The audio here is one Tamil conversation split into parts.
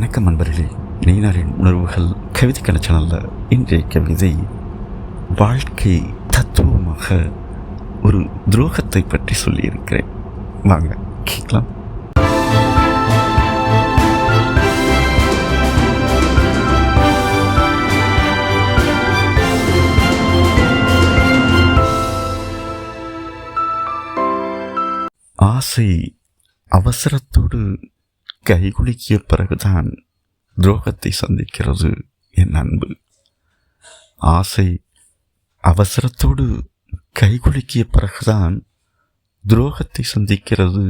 வணக்கம் நண்பர்களே நீனாரின் உணர்வுகள் கவிதை கலைச்சனல்ல இன்றைய கவிதை வாழ்க்கை தத்துவமாக ஒரு துரோகத்தை பற்றி சொல்லியிருக்கிறேன். வாங்க கேட்கலாம். ஆசை அவசரத்தோடு கைகுலுக்கிய பிறகுதான் துரோகத்தை சந்திக்கிறது என் அன்பு ஆசை அவசரத்தோடு கைகுலுக்கிய பிறகுதான் துரோகத்தை சந்திக்கிறது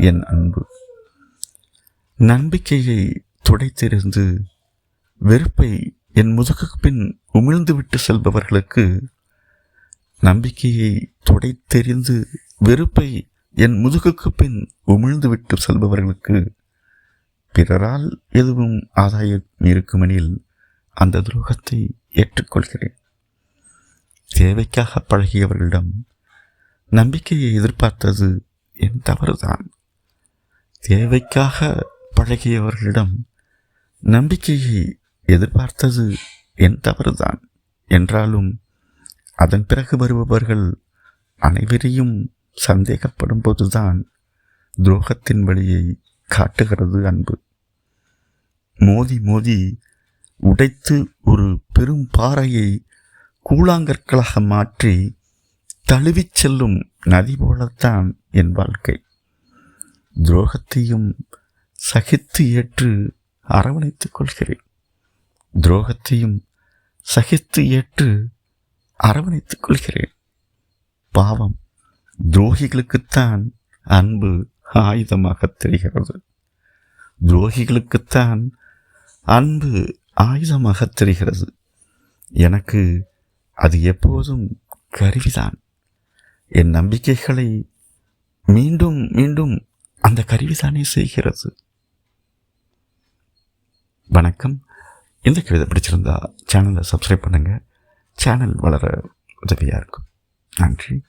என் அன்பு நம்பிக்கையை துடைத்தெறிந்து வெறுப்பை என் முதுகுக்கு பின் உமிழ்ந்துவிட்டு செல்பவர்களுக்கு நம்பிக்கையை துடைத்தெறிந்து வெறுப்பை என் முதுகுக்கு பின் உமிழ்ந்துவிட்டு செல்பவர்களுக்கு பிறரால் எதுவும் ஆதாயம் இருக்குமெனில் அந்த துரோகத்தை ஏற்றுக்கொள்கிறேன். தேவைக்காக பழகியவர்களிடம் நம்பிக்கையை எதிர்பார்த்தது என் தவறுதான். தேவைக்காக பழகியவர்களிடம் நம்பிக்கையை எதிர்பார்த்தது என் தவறுதான். என்றாலும் அதன் பிறகு வருபவர்கள் அனைவரையும் சந்தேகப்படும் போதுதான் துரோகத்தின் வழியை காட்டுகிறது அன்பு. மோதி மோதி உடைத்து ஒரு பெரும் பாறையை கூழாங்கற்களாக மாற்றி தழுவிச் செல்லும் நதி போலத்தான் என் வாழ்க்கை. துரோகத்தையும் சகித்து ஏற்று அரவணைத்துக் கொள்கிறேன். துரோகத்தையும் சகித்து ஏற்று அரவணைத்துக் கொள்கிறேன். பாவம் துரோகிகளுக்குத்தான் அன்பு ஆயுதமாக தெரிகிறது. துரோகிகளுக்குத்தான் அன்பு ஆயுதமாக தெரிகிறது. எனக்கு அது எப்போதும் கருவிதான். என் நம்பிக்கைகளை மீண்டும் மீண்டும் அந்த கருவிதானே செய்கிறது. வணக்கம். இந்த கவிதை பிடிச்சிருந்தா சேனலை சப்ஸ்கிரைப் பண்ணுங்கள் சேனல் வளர உதவியாக இருக்கும். நன்றி.